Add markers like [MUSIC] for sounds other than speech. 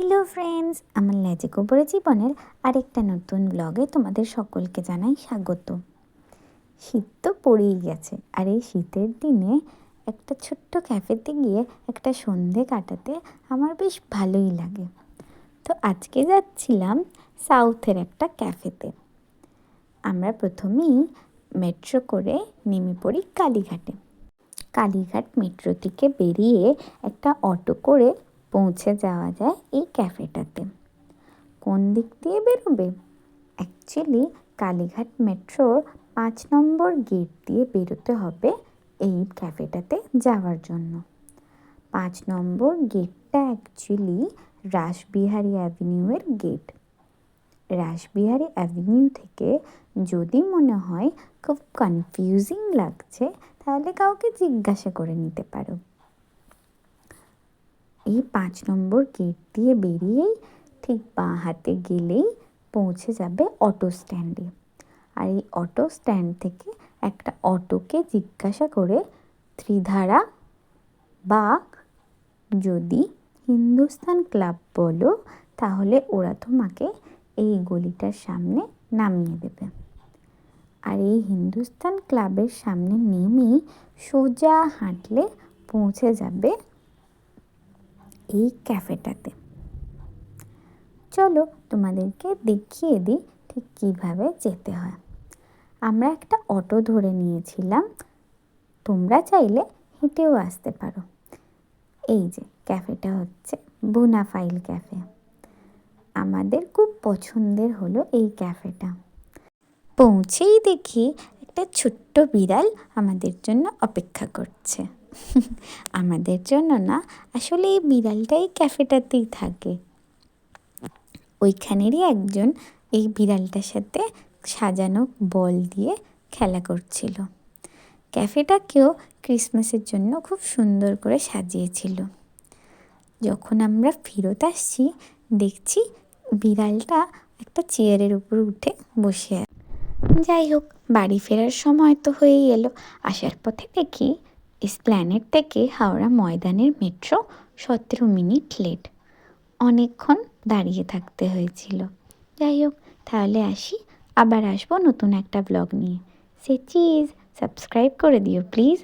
Hello friends আমার ল্যাজে গোবরে জীবনের আরেকটা নতুন ব্লগে তোমাদের সকলকে জানাই স্বাগত। শীত তো পড়েই গেছে, আর এই শীতের দিনে একটা ছোট্ট ক্যাফেতে গিয়ে একটা সন্ধে কাটাতে আমার বেশ ভালোই লাগে। তো আজকে যাচ্ছিলাম সাউথের একটা ক্যাফেতে আমরা প্রথমেই মেট্রো করে নেমে পড়ি কালীঘাটে। কালীঘাট মেট্রো থেকে বেরিয়ে একটা অটো করে পৌঁছে যাওয়া যায় এই ক্যাফেটাতে। কোন দিক দিয়ে বেরোবে? অ্যাকচুয়ালি কালীঘাট মেট্রোর পাঁচ নম্বর গেট দিয়ে বেরোতে হবে এই ক্যাফেটাতে যাওয়ার জন্য। পাঁচ নম্বর গেটটা অ্যাকচুয়ালি রাসবিহারী অ্যাভিনিউয়ের গেট। রাসবিহারী অ্যাভিনিউ থেকে যদি মনে হয় খুব কনফিউজিং লাগছে, তাহলে কাউকে জিজ্ঞাসা করে নিতে পারো। এই পাঁচ নম্বর গেট দিয়ে বেরিয়েই ঠিক বাঁ হাতে গেলেই পৌঁছে যাবে অটো স্ট্যান্ডে আর এই অটো স্ট্যান্ড থেকে একটা অটোকে জিজ্ঞাসা করে, ত্রিধারা বা যদি হিন্দুস্তান ক্লাব বলো, তাহলে ওরা তোমাকে এই গলিটার সামনে নামিয়ে দেবে। আর এই হিন্দুস্তান ক্লাবের সামনে নেমেই সোজা হাঁটলে পৌঁছে যাবে এই ক্যাফেটাতে। চলো তোমাদেরকে দেখিয়ে দিই ঠিক কীভাবে যেতে হয়। আমরা একটা অটো ধরে নিয়েছিলাম। তোমরা চাইলে হেঁটেও আসতে পারো। এই যে, ক্যাফেটা হচ্ছে বোনাফাইল ক্যাফে। আমাদের খুব পছন্দের হলো এই ক্যাফেটা। পৌঁছেই দেখি একটা ছোট্ট বিড়াল আমাদের জন্য অপেক্ষা করছে। [LAUGHS] আমাদের জন্য না, আসলে এই বিড়ালটাই ক্যাফেটাতেই থাকে। ওইখানেরই একজন এই বিড়ালটার সাথে সাজানো বল দিয়ে খেলা করছিল। ক্যাফেটাকেও ক্রিসমাসের জন্য খুব সুন্দর করে সাজিয়েছিল। যখন আমরা ফেরত আসছি, দেখছি বিড়ালটা একটা চেয়ারের উপর উঠে বসে আছে। যাই হোক, বাড়ি ফেরার সময় তো হয়েই এলো। আসার পথে দেখি স্প্ল্যানেট থেকে হাওড়া ময়দানের মেট্রো সতেরো মিনিট লেট। অনেকক্ষণ দাঁড়িয়ে থাকতে হয়েছিল। যাই হোক, তাহলে আসি। আবার আসব নতুন একটা ব্লগ নিয়ে। সে চিজ, সাবস্ক্রাইব করে দিও, প্লিজ।